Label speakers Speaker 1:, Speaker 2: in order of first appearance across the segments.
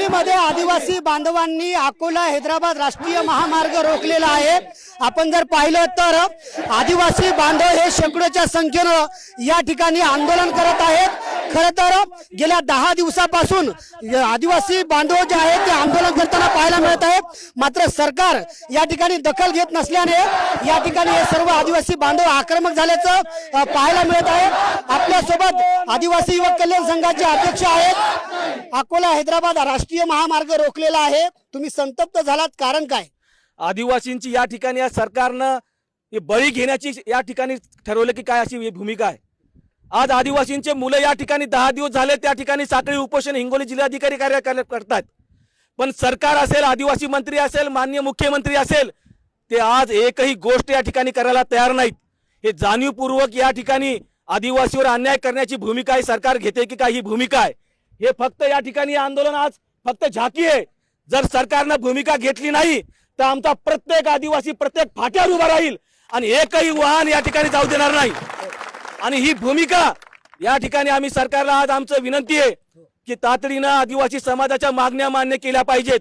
Speaker 1: हिंगोलीमध्ये आदिवासी बांधवांनी अकोला हैदराबाद राष्ट्रीय महामार्ग रोखलेला आहे. आपण जर पाहिलं तर आदिवासी बांधव हे शेकडोच्या संख्येनं या ठिकाणी आंदोलन करत आहेत. खरं तर गेल्या दहा दिवसापासून आदिवासी बांधव जे आहेत ते आंदोलन करताना पाहायला मिळत आहे मात्र सरकार या ठिकाणी दखल घेत नसल्याने या ठिकाणी हे सर्व आदिवासी बांधव आक्रमक झाल्याचं पाहायला मिळत आहे. आपल्यासोबत आदिवासी युवक कल्याण संघाचे अध्यक्ष आहेत. अकोला हैदराबाद राष्ट्रीय महामार्ग रोखलेला आहे. तुम्ही संतप्त झालात कारण काय?
Speaker 2: आदिवासींची या ठिकाणी या सरकारनं बळी घेण्याची या ठिकाणी ठरवलं की काय अशी भूमिका आहे. आज आदिवासींचे मुलं या ठिकाणी दहा दिवस झाले त्या ठिकाणी साखळी उपोषण हिंगोली जिल्हाधिकारी कार्य करतात. पण सरकार असेल आदिवासी मंत्री असेल मान्य मुख्यमंत्री असेल ते आज एकही गोष्ट या ठिकाणी करायला तयार नाहीत. हे जाणीवपूर्वक या ठिकाणी आदिवासीवर अन्याय करण्याची भूमिका आहे सरकार घेते की काय ही भूमिका आहे. हे फक्त या ठिकाणी आंदोलन आज फक्त झाकी आहे. जर सरकारनं भूमिका घेतली नाही तर आमचा प्रत्येक आदिवासी प्रत्येक फाट्यावर उभा राहील आणि एकही वाहन या ठिकाणी जाऊ देणार नाही. आणि ही भूमिका या ठिकाणी आम्ही सरकारला आज आमचं विनंती आहे की तातडीनं आदिवासी समाजाच्या मागण्या मान्य केल्या पाहिजेत.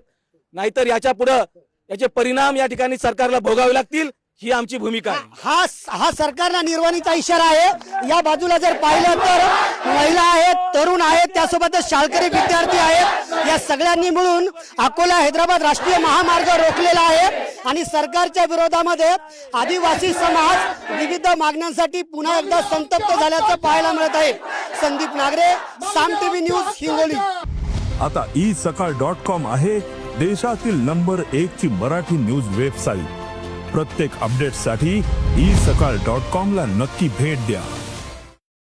Speaker 2: नाहीतर याच्या पुढं याचे परिणाम या ठिकाणी सरकारला भोगावे लागतील ही आमची भूमिका आहे.
Speaker 1: हा हा सरकारला निर्वाणीचा इशारा आहे. या बाजूला जर पाहिलं तर महिला तरुण आहेत त्यासोबतच शाळकरी विद्यार्थी आहेत. या सगळ्यांनी मिळून अकोला हैदराबाद राष्ट्रीय महामार्ग रोखलेला आहे आणि सरकारच्या विरोधामध्ये आदिवासी समाज विविध मागण्यांसाठी पुन्हा एकदा संतप्त झाल्याचं पाहायला मिळत आहे. Sandeep Nagare Saam TV news Hingoli.
Speaker 3: आता ई सकाळ डॉट कॉम आहे देशातील नंबर एक ची मराठी न्यूज वेबसाईट. प्रत्येक अपडेटसाठी ई सकाळ डॉट कॉम ला नक्की भेट द्या.